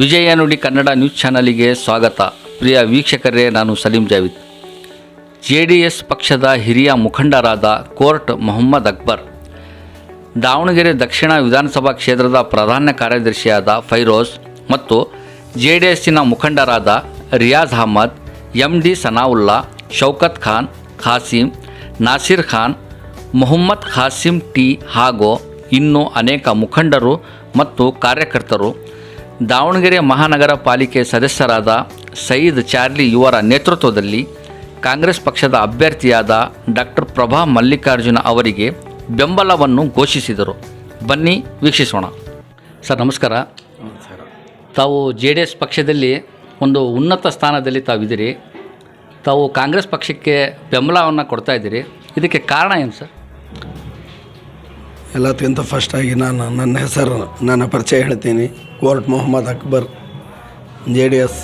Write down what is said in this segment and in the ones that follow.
ವಿಜಯ ನುಡಿ ಕನ್ನಡ ನ್ಯೂಸ್ ಚಾನಲಿಗೆ ಸ್ವಾಗತ. ಪ್ರಿಯ ವೀಕ್ಷಕರೇ, ನಾನು Salim Javed. J D S ಪಕ್ಷದ ಹಿರಿಯ ಮುಖಂಡರಾದ ಕೋರ್ಟ್ ಮೊಹಮ್ಮದ್ ಅಕ್ಬರ್, ದಾವಣಗೆರೆ ದಕ್ಷಿಣ ವಿಧಾನಸಭಾ ಕ್ಷೇತ್ರದ ಪ್ರಧಾನ ಕಾರ್ಯದರ್ಶಿಯಾದ ಫೈರೋಜ್ ಮತ್ತು ಜೆ ಡಿ ಎಸ್ಸಿನ ಮುಖಂಡರಾದ Riyaz Ahmed M D Sanaulla, Shaukat Khan, Kasim, Nasir Khan, Mohammed Kasim T ಹಾಗೂ ಇನ್ನೂ ಅನೇಕ ಮುಖಂಡರು ಮತ್ತು ಕಾರ್ಯಕರ್ತರು ದಾವಣಗೆರೆ ಮಹಾನಗರ ಪಾಲಿಕೆ ಸದಸ್ಯರಾದ ಸಯೀದ್ ಚಾರ್ಲಿ ಇವರ ನೇತೃತ್ವದಲ್ಲಿ ಕಾಂಗ್ರೆಸ್ ಪಕ್ಷದ ಅಭ್ಯರ್ಥಿಯಾದ ಡಾಕ್ಟರ್ ಪ್ರಭಾ ಮಲ್ಲಿಕಾರ್ಜುನ ಅವರಿಗೆ ಬೆಂಬಲವನ್ನು ಘೋಷಿಸಿದರು. ಬನ್ನಿ ವೀಕ್ಷಿಸೋಣ. ಸರ್ ನಮಸ್ಕಾರ. ತಾವು ಜೆ ಡಿ ಎಸ್ ಪಕ್ಷದಲ್ಲಿ ಒಂದು ಉನ್ನತ ಸ್ಥಾನದಲ್ಲಿ ತಾವಿದ್ದೀರಿ. ತಾವು ಕಾಂಗ್ರೆಸ್ ಪಕ್ಷಕ್ಕೆ ಬೆಂಬಲವನ್ನು ಕೊಡ್ತಾ ಇದ್ದೀರಿ. ಇದಕ್ಕೆ ಕಾರಣ ಏನು ಸರ್? ಎಲ್ಲದಕ್ಕಿಂತ ಫಸ್ಟಾಗಿ ನಾನು ನನ್ನ ಹೆಸರು, ನನ್ನ ಪರಿಚಯ ಹೇಳ್ತೀನಿ. Court Mohammed Akbar, J D S,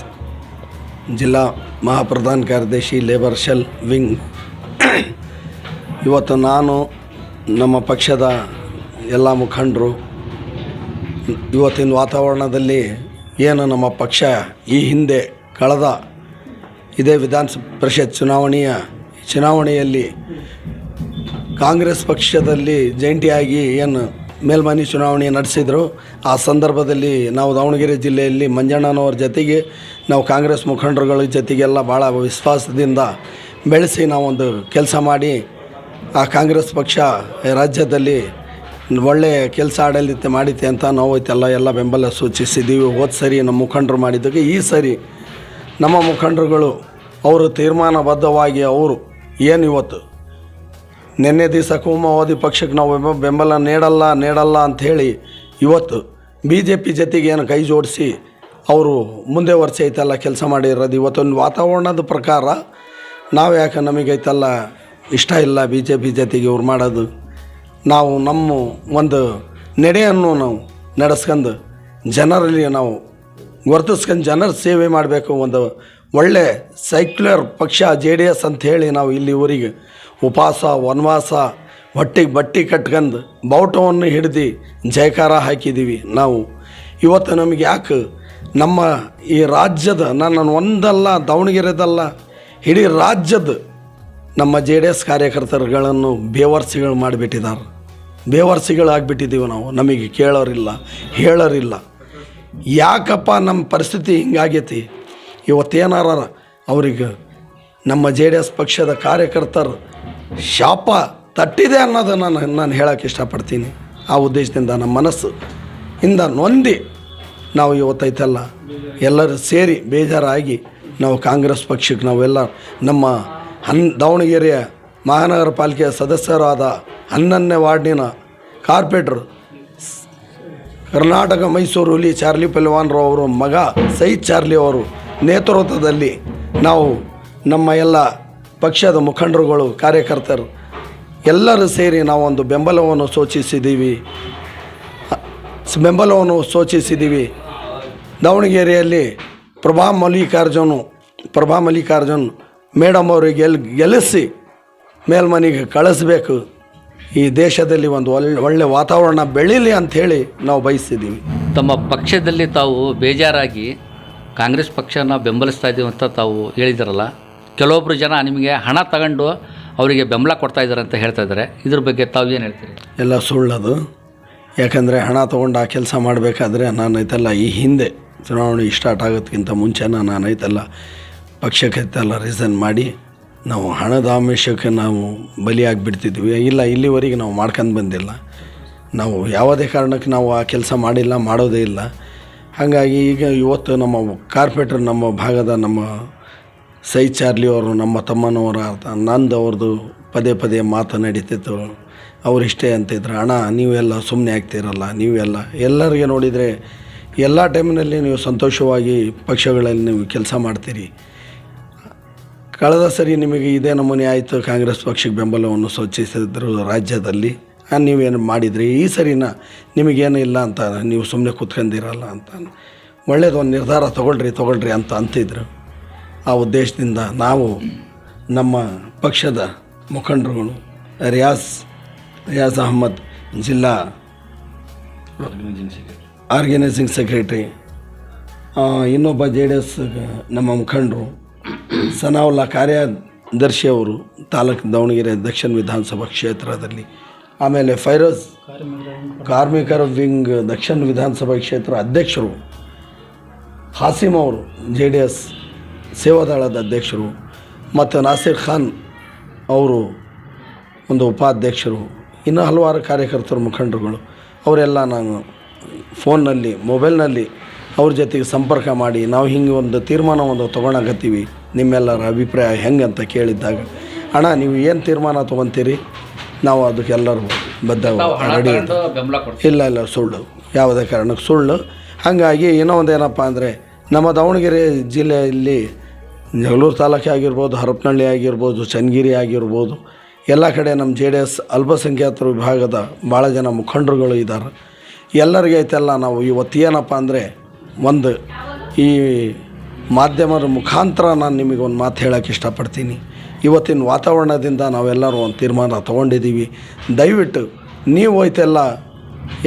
ಜಿಲ್ಲಾ ಮಹಾಪ್ರಧಾನ ಕಾರ್ಯದರ್ಶಿ ಲೇಬರ್ ಶೆಲ್ ವಿಂಗ್ ಇವತ್ತು ನಾನು ನಮ್ಮ ಪಕ್ಷದ ಎಲ್ಲ ಮುಖಂಡರು, ಇವತ್ತಿನ ವಾತಾವರಣದಲ್ಲಿ ಏನು ನಮ್ಮ ಪಕ್ಷ ಈ ಹಿಂದೆ ಕಳೆದ ಇದೇ ವಿಧಾನ ಪರಿಷತ್ ಚುನಾವಣೆಯ ಚುನಾವಣೆಯಲ್ಲಿ ಕಾಂಗ್ರೆಸ್ ಪಕ್ಷದಲ್ಲಿ ಜಂಟಿಯಾಗಿ ಏನು ಮೇಲ್ಮನೆ ಚುನಾವಣೆ ನಡೆಸಿದರು, ಆ ಸಂದರ್ಭದಲ್ಲಿ ನಾವು ದಾವಣಗೆರೆ ಜಿಲ್ಲೆಯಲ್ಲಿ ಮಂಜಣ್ಣನವ್ರ ಜೊತೆಗೆ ನಾವು ಕಾಂಗ್ರೆಸ್ ಮುಖಂಡರುಗಳ ಜೊತೆಗೆಲ್ಲ ಭಾಳ ವಿಶ್ವಾಸದಿಂದ ಬೆಳೆಸಿ ನಾವೊಂದು ಕೆಲಸ ಮಾಡಿ, ಆ ಕಾಂಗ್ರೆಸ್ ಪಕ್ಷ ರಾಜ್ಯದಲ್ಲಿ ಒಳ್ಳೆಯ ಕೆಲಸ ಆಡಳಿತ ಮಾಡಿತೆ ಅಂತ ನಾವು ಎಲ್ಲ ಎಲ್ಲ ಬೆಂಬಲ ಸೂಚಿಸಿದ್ದೀವಿ ಹೋದ ಸರಿ ನಮ್ಮ ಮುಖಂಡರು ಮಾಡಿದ್ದಕ್ಕೆ ಈ ಸರಿ ನಮ್ಮ ಮುಖಂಡರುಗಳು ಅವರು ತೀರ್ಮಾನಬದ್ಧವಾಗಿ ಅವರು ಏನು ಇವತ್ತು ನಿನ್ನೆ ದಿವಸ ಕೋಮುವಾದಿ ಪಕ್ಷಕ್ಕೆ ನಾವು ಬೆಂಬ- ಬೆಂಬಲ ನೀಡಲ್ಲ ನೀಡಲ್ಲ ಅಂಥೇಳಿ ಇವತ್ತು ಬಿ ಜೆ ಪಿ ಜೊತೆಗೆ ಏನು ಕೈ ಜೋಡಿಸಿ ಅವರು ಮುಂದೆ ವರ್ಷ ಐತಲ್ಲ ಕೆಲಸ ಮಾಡಿರೋದು. ಇವತ್ತೊಂದು ವಾತಾವರಣದ ಪ್ರಕಾರ ನಾವು ಯಾಕೆ ನಮಗೈತಲ್ಲ ಇಷ್ಟ ಇಲ್ಲ ಬಿ ಜೆ ಪಿ ಜೊತೆಗೆ ಇವ್ರು ಮಾಡೋದು. ನಾವು ನಮ್ಮ ಒಂದು ನಡೆಯನ್ನು ನಾವು ನಡೆಸ್ಕೊಂಡು ಜನರಲ್ಲಿ ನಾವು ಗುರುತಿಸ್ಕೊಂಡು ಜನರ ಸೇವೆ ಮಾಡಬೇಕು ಒಂದು ಒಳ್ಳೆ ಸೈಕ್ಯುಲರ್ ಪಕ್ಷ ಜೆ ಡಿ ಎಸ್ ಅಂತ ಹೇಳಿ ನಾವು ಇಲ್ಲಿ ಊರಿಗೆ ಉಪವಾಸ ವನವಾಸ ಹೊಟ್ಟಿಗೆ ಬಟ್ಟೆ ಕಟ್ಕೊಂಡು ಬಾವುಟವನ್ನು ಹಿಡ್ದು ಜಯಕಾರ ಹಾಕಿದ್ದೀವಿ ನಾವು. ಇವತ್ತು ನಮಗೆ ಯಾಕೆ ನಮ್ಮ ಈ ರಾಜ್ಯದ ನಾನು ಒಂದಲ್ಲ, ದಾವಣಗೆರೆದಲ್ಲ, ಇಡೀ ರಾಜ್ಯದ ನಮ್ಮ ಜೆ ಡಿ ಎಸ್ ಕಾರ್ಯಕರ್ತರುಗಳನ್ನು ಬೇವರ್ಸಿಗಳು ಮಾಡಿಬಿಟ್ಟಿದ್ದಾರೆ. ಬೇವರ್ಸಿಗಳಾಗ್ಬಿಟ್ಟಿದ್ದೀವಿ ನಾವು. ನಮಗೆ ಕೇಳೋರಿಲ್ಲ, ಹೇಳೋರಿಲ್ಲ. ಯಾಕಪ್ಪ ನಮ್ಮ ಪರಿಸ್ಥಿತಿ ಹಿಂಗಾಗೈತಿ? ಇವತ್ತೇನಾರ ಅವ್ರಿಗೆ ನಮ್ಮ ಜೆ ಡಿ ಎಸ್ ಪಕ್ಷದ ಕಾರ್ಯಕರ್ತರು ಶಾಪ ತಟ್ಟಿದೆ ಅನ್ನೋದನ್ನು ನಾನು ನಾನು ಹೇಳೋಕ್ಕೆ ಇಷ್ಟಪಡ್ತೀನಿ. ಆ ಉದ್ದೇಶದಿಂದ ನಮ್ಮ ಮನಸ್ಸು ಇಂದ ನೊಂದಿ ನಾವು ಇವತ್ತೈತಲ್ಲ, ಎಲ್ಲರೂ ಸೇರಿ ಬೇಜಾರಾಗಿ ನಾವು ಕಾಂಗ್ರೆಸ್ ಪಕ್ಷಕ್ಕೆ ನಾವೆಲ್ಲ ನಮ್ಮ ಹನ್, ದಾವಣಗೆರೆಯ ಮಹಾನಗರ ಪಾಲಿಕೆಯ ಸದಸ್ಯರಾದ ಹನ್ನೊಂದನೇ ವಾರ್ಡಿನ ಕಾರ್ಪೊರೇಟ್ರ್ ಕರ್ನಾಟಕ ಮೈಸೂರು ಹುಲಿ ಚಾರ್ಲಿ ಪಲ್ವಾನ್ರು ಅವರು ಮಗ ಸೈದ್ ಚಾರ್ಲಿ ಅವರು ನೇತೃತ್ವದಲ್ಲಿ ನಾವು ನಮ್ಮ ಎಲ್ಲ ಪಕ್ಷದ ಮುಖಂಡರುಗಳು, ಕಾರ್ಯಕರ್ತರು, ಎಲ್ಲರೂ ಸೇರಿ ನಾವೊಂದು ಬೆಂಬಲವನ್ನು ಸೂಚಿಸಿದ್ದೀವಿ. ಬೆಂಬಲವನ್ನು ಸೂಚಿಸಿದ್ದೀವಿ. ದಾವಣಗೆರೆಯಲ್ಲಿ ಪ್ರಭಾ ಮಲ್ಲಿಕಾರ್ಜುನು, ಪ್ರಭಾ ಮಲ್ಲಿಕಾರ್ಜುನ್ ಮೇಡಮ್ ಅವರಿಗೆ ಗೆಲ್ ಗೆಲ್ಲಿಸಿ ಮೇಲ್ಮನೆಗೆ ಕಳಿಸ್ಬೇಕು. ಈ ದೇಶದಲ್ಲಿ ಒಂದು ಒಳ್ಳೆ ಒಳ್ಳೆ ವಾತಾವರಣ ಬೆಳೀಲಿ ಅಂಥೇಳಿ ನಾವು ಬಯಸಿದ್ದೀವಿ. ತಮ್ಮ ಪಕ್ಷದಲ್ಲಿ ತಾವು ಬೇಜಾರಾಗಿ ಕಾಂಗ್ರೆಸ್ ಪಕ್ಷನ ಬೆಂಬಲಿಸ್ತಾ ಇದ್ದೀವಿ ಅಂತ ತಾವು ಹೇಳಿದಾರಲ್ಲ ಕೆಲವೊಬ್ಬರು ಜನ ನಿಮಗೆ ಹಣ ತಗೊಂಡು ಅವರಿಗೆ ಬೆಂಬಲ ಕೊಡ್ತಾ ಇದ್ದಾರೆ ಅಂತ ಹೇಳ್ತಾ ಇದ್ದಾರೆ. ಇದ್ರ ಬಗ್ಗೆ ತಾವು ಏನು ಹೇಳ್ತೀರಿ? ಎಲ್ಲ ಸುಳ್ಳದು. ಯಾಕಂದರೆ ಹಣ ತೊಗೊಂಡು ಆ ಕೆಲಸ ಮಾಡಬೇಕಾದ್ರೆ ನಾನು ಐತಲ್ಲ ಈ ಹಿಂದೆ ಚುನಾವಣೆ ಸ್ಟಾರ್ಟ್ ಆಗೋದಕ್ಕಿಂತ ಮುಂಚೆ ನಾನು ಐತಲ್ಲ ಪಕ್ಷಕ್ಕೆ ಎಲ್ಲ ರೀಸನ್ ಮಾಡಿ ನಾವು ಹಣದ ಆಮಿಷಕ್ಕೆ ನಾವು ಬಲಿಯಾಗಿಬಿಡ್ತಿದ್ವಿ. ಇಲ್ಲ, ಇಲ್ಲಿವರೆಗೆ ನಾವು ಮಾಡ್ಕೊಂಡು ಬಂದಿಲ್ಲ. ನಾವು ಯಾವುದೇ ಕಾರಣಕ್ಕೆ ನಾವು ಆ ಕೆಲಸ ಮಾಡಿಲ್ಲ, ಮಾಡೋದೇ ಇಲ್ಲ. ಹಾಗಾಗಿ ಈಗ ಇವತ್ತು ನಮ್ಮ ಕಾರ್ಪೊರೇಟರ್ ನಮ್ಮ ಭಾಗದ ನಮ್ಮ ಸೈ ಚಾರ್ಲಿ ಅವರು ನಮ್ಮ ತಮ್ಮನವರ ನಂದು ಅವ್ರದ್ದು ಪದೇ ಪದೇ ಮಾತು ನಡೀತಿತ್ತು. ಅವ್ರು ಇಷ್ಟೇ ಅಂತಿದ್ರು ಅಣ್ಣ, ನೀವೆಲ್ಲ ಸುಮ್ಮನೆ ಆಗ್ತಿರಲ್ಲ, ನೀವೆಲ್ಲ. ಎಲ್ಲರಿಗೆ ನೋಡಿದರೆ ಎಲ್ಲ ಟೈಮಿನಲ್ಲಿ ನೀವು ಸಂತೋಷವಾಗಿ ಪಕ್ಷಗಳಲ್ಲಿ ನೀವು ಕೆಲಸ ಮಾಡ್ತೀರಿ. ಕಳೆದ ಸರಿ ನಿಮಗೆ ಇದೇ ನಮೂನೆ ಆಯಿತು. ಕಾಂಗ್ರೆಸ್ ಪಕ್ಷಕ್ಕೆ ಬೆಂಬಲವನ್ನು ಸೂಚಿಸಿದ್ರು ರಾಜ್ಯದಲ್ಲಿ. ನೀವೇನು ಮಾಡಿದ್ರಿ? ಈ ಸರಿನ ನಿಮಗೇನು ಇಲ್ಲ ಅಂತ, ನೀವು ಸುಮ್ಮನೆ ಕೂತ್ಕೊಂಡಿರಲ್ಲ ಅಂತ. ಒಳ್ಳೇದೊಂದು ನಿರ್ಧಾರ ತೊಗೊಳ್ರಿ ತೊಗೊಳ್ರಿ ಅಂತ ಅಂತಿದ್ರು. ಆ ಉದ್ದೇಶದಿಂದ ನಾವು ನಮ್ಮ ಪಕ್ಷದ ಮುಖಂಡರುಗಳು ರಿಯಾಸ್ ರಿಯಾಸ್ ಅಹಮ್ಮದ್ ಜಿಲ್ಲಾ ಆರ್ಗನೈಸಿಂಗ್ ಸೆಕ್ರೆಟರಿ ಇನ್ನೊಬ್ಬ ಜೆ ಡಿ ಎಸ್ ನಮ್ಮ ಮುಖಂಡರು ಸನಾವುಲ್ಲಾ ಕಾರ್ಯದರ್ಶಿ ಅವರು, ತಾಲೂಕು ದಾವಣಗೆರೆ ದಕ್ಷಿಣ ವಿಧಾನಸಭಾ ಕ್ಷೇತ್ರದಲ್ಲಿ, ಆಮೇಲೆ ಫೈರೋಜ್ ಕಾರ್ಮಿಕರ ವಿಂಗ್ ದಕ್ಷಿಣ ವಿಧಾನಸಭಾ ಕ್ಷೇತ್ರ ಅಧ್ಯಕ್ಷರು ಹಾಸಿಮ್ ಅವರು ಜೆ ಡಿ ಎಸ್ ಸೇವಾದಳದ ಅಧ್ಯಕ್ಷರು ಮತ್ತು ನಾಸೀರ್ ಖಾನ್ ಅವರು ಒಂದು ಉಪಾಧ್ಯಕ್ಷರು ಇನ್ನು ಹಲವಾರು ಕಾರ್ಯಕರ್ತರು ಮುಖಂಡರುಗಳು. ಅವರೆಲ್ಲ ನಾನು ಫೋನ್ನಲ್ಲಿ ಮೊಬೈಲ್ನಲ್ಲಿ ಅವ್ರ ಜೊತೆಗೆ ಸಂಪರ್ಕ ಮಾಡಿ ನಾವು ಹಿಂಗೆ ಒಂದು ತೀರ್ಮಾನ ಒಂದು ತೊಗೊಳಕತ್ತೀವಿ ನಿಮ್ಮೆಲ್ಲರ ಅಭಿಪ್ರಾಯ ಹೆಂಗೆ ಅಂತ ಕೇಳಿದ್ದಾಗ ಅಣ್ಣ ನೀವು ಏನು ತೀರ್ಮಾನ ತೊಗೊತೀರಿ? ನಾವು ಅದಕ್ಕೆಲ್ಲರೂ ಬದ್ಧ ರೆಡಿ ಇಲ್ಲ ಇಲ್ಲ ಸುಳ್ಳು. ಯಾವುದೇ ಕಾರಣಕ್ಕೆ ಸುಳ್ಳು. ಹಾಗಾಗಿ ಏನೋ ಒಂದು ಏನಪ್ಪ ಅಂದರೆ ನಮ್ಮ ದಾವಣಗೆರೆ ಜಿಲ್ಲೆಯಲ್ಲಿ ಜಗಳೂರು ತಾಲೂಕು ಆಗಿರ್ಬೋದು, ಹರಪನಹಳ್ಳಿ ಆಗಿರ್ಬೋದು, ಚನ್ನಗಿರಿ ಆಗಿರ್ಬೋದು, ಎಲ್ಲ ಕಡೆ ನಮ್ಮ ಜೆ ಡಿ ಎಸ್ ಅಲ್ಪಸಂಖ್ಯಾತರ ವಿಭಾಗದ ಭಾಳ ಜನ ಮುಖಂಡರುಗಳು ಇದ್ದಾರೆ. ಎಲ್ಲರಿಗೆ ಐತೆಲ್ಲ, ನಾವು ಇವತ್ತು ಏನಪ್ಪ ಅಂದರೆ ಒಂದು ಈ ಮಾಧ್ಯಮದ ಮುಖಾಂತರ ನಾನು ನಿಮಗೆ ಒಂದು ಮಾತು ಹೇಳೋಕ್ಕೆ ಇಷ್ಟಪಡ್ತೀನಿ. ಇವತ್ತಿನ ವಾತಾವರಣದಿಂದ ನಾವೆಲ್ಲರೂ ಒಂದು ತೀರ್ಮಾನ ತೊಗೊಂಡಿದ್ದೀವಿ. ದಯವಿಟ್ಟು ನೀವು ಐತೆಲ್ಲ,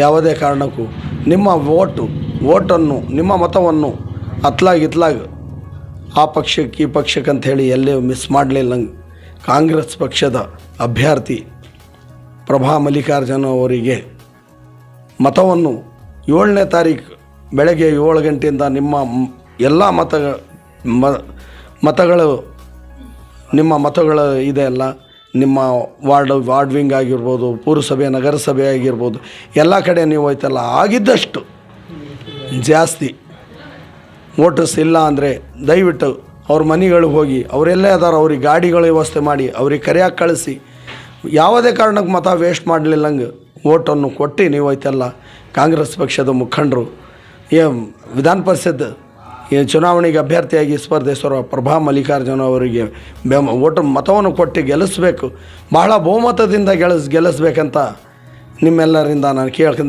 ಯಾವುದೇ ಕಾರಣಕ್ಕೂ ನಿಮ್ಮ ವೋಟು, ವೋಟನ್ನು, ನಿಮ್ಮ ಮತವನ್ನು ಅತ್ಲಾಗಿತ್ಲಾಗ ಆ ಪಕ್ಷಕ್ಕೆ, ಈ ಪಕ್ಷಕ್ಕೆ ಅಂತ ಹೇಳಿ ಎಲ್ಲೇ ಮಿಸ್ ಮಾಡಲಿಲ್ಲ ನಂಗೆ ಕಾಂಗ್ರೆಸ್ ಪಕ್ಷದ ಅಭ್ಯರ್ಥಿ ಪ್ರಭಾ ಮಲ್ಲಿಕಾರ್ಜುನ ಅವರಿಗೆ. ಮತವನ್ನು ಏಳನೇ ತಾರೀಕು ಬೆಳಗ್ಗೆ ಏಳು ಗಂಟೆಯಿಂದ ನಿಮ್ಮ ಎಲ್ಲ ಮತ ಮತಗಳು, ನಿಮ್ಮ ಮತಗಳು ಇದೆ ಅಲ್ಲ, ನಿಮ್ಮ ವಾರ್ಡ್ ವಾರ್ಡ್ ವಿಂಗ್ ಆಗಿರ್ಬೋದು, ಪುರಸಭೆ, ನಗರಸಭೆ ಆಗಿರ್ಬೋದು, ಎಲ್ಲ ಕಡೆ ನೀವು ಹೋಯ್ತಲ್ಲ, ಆಗಿದ್ದಷ್ಟು ಜಾಸ್ತಿ. ವೋಟರ್ಸ್ ಇಲ್ಲ ಅಂದರೆ ದಯವಿಟ್ಟು ಅವ್ರ ಮನೆಗಳಿಗೆ ಹೋಗಿ, ಅವರೆಲ್ಲೇ ಅದಾರ, ಅವ್ರಿಗೆ ಗಾಡಿಗಳ ವ್ಯವಸ್ಥೆ ಮಾಡಿ, ಅವ್ರಿಗೆ ಕರೆಯಾಗಿ ಕಳಿಸಿ. ಯಾವುದೇ ಕಾರಣಕ್ಕೆ ಮತ ವೇಸ್ಟ್ ಮಾಡಲಿಲ್ಲಂಗೆ ಓಟನ್ನು ಕೊಟ್ಟು ನೀವು ಐತೆಲ್ಲ, ಕಾಂಗ್ರೆಸ್ ಪಕ್ಷದ ಮುಖಂಡರು. ಏ ವಿಧಾನ ಪರಿಷತ್, ಈ ಚುನಾವಣೆಗೆ ಅಭ್ಯರ್ಥಿಯಾಗಿ ಸ್ಪರ್ಧಿಸಿರುವ ಪ್ರಭಾ ಮಲ್ಲಿಕಾರ್ಜುನ ಅವರಿಗೆ ಬೆಂಬ ಓಟು ಮತವನ್ನು ಕೊಟ್ಟು ಗೆಲ್ಲಿಸ್ಬೇಕು. ಬಹಳ ಬಹುಮತದಿಂದ ಗೆಲ್ಲಿಸ್ ಗೆಲ್ಲಿಸ್ಬೇಕಂತ ನಿಮ್ಮೆಲ್ಲರಿಂದ ನಾನು ಕೇಳ್ಕೊಂಡು